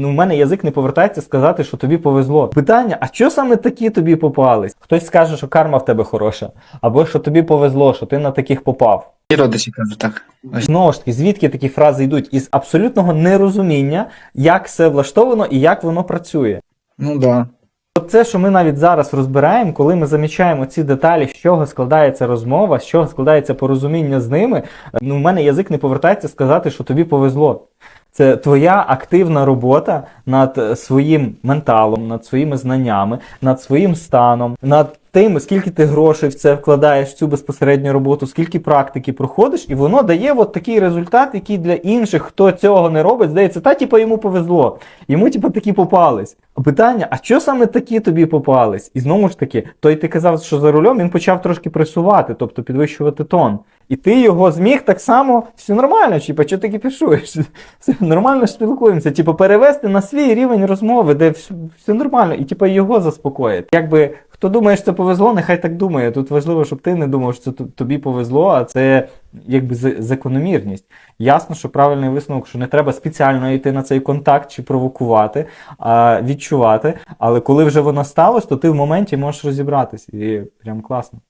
Ну, в мене язик не повертається сказати, що тобі повезло. Питання: а що саме такі тобі попались? Хтось скаже, що карма в тебе хороша, або що тобі повезло, що ти на таких попав. І родичі кажуть так. Знову ж таки, звідки такі фрази йдуть? Із абсолютного нерозуміння, як все влаштовано і як воно працює. Ну да. От це, що ми навіть зараз розбираємо, коли ми замічаємо ці деталі, з чого складається розмова, з чого складається порозуміння з ними, ну, в мене язик не повертається сказати, що тобі повезло. Це твоя активна робота над е, своїм менталом, над своїми знаннями, над своїм станом, над тим, скільки ти грошей в це вкладаєш в цю безпосередню роботу, скільки практики проходиш, і воно дає от такий результат, який для інших, хто цього не робить, здається, та типа йому повезло. Йому типа такі попались. Питання: а що саме такі тобі попались? І знову ж таки, той ти казав, що за рулем він почав трошки пресувати, тобто підвищувати тон. І ти його зміг так само, все нормально, типа, що ти кипішуєш? Все нормально спілкуємося. Типу, перевести на свій рівень розмови, де все, все нормально, і типу, його заспокоїти. Якби хто думає, що це повезло, нехай так думає. Тут важливо, щоб ти не думав, що це тобі повезло, а це якби закономірність. Ясно, що правильний висновок, що не треба спеціально йти на цей контакт чи провокувати, а відчувати. Але коли вже воно сталося, то ти в моменті можеш розібратись. І прям класно.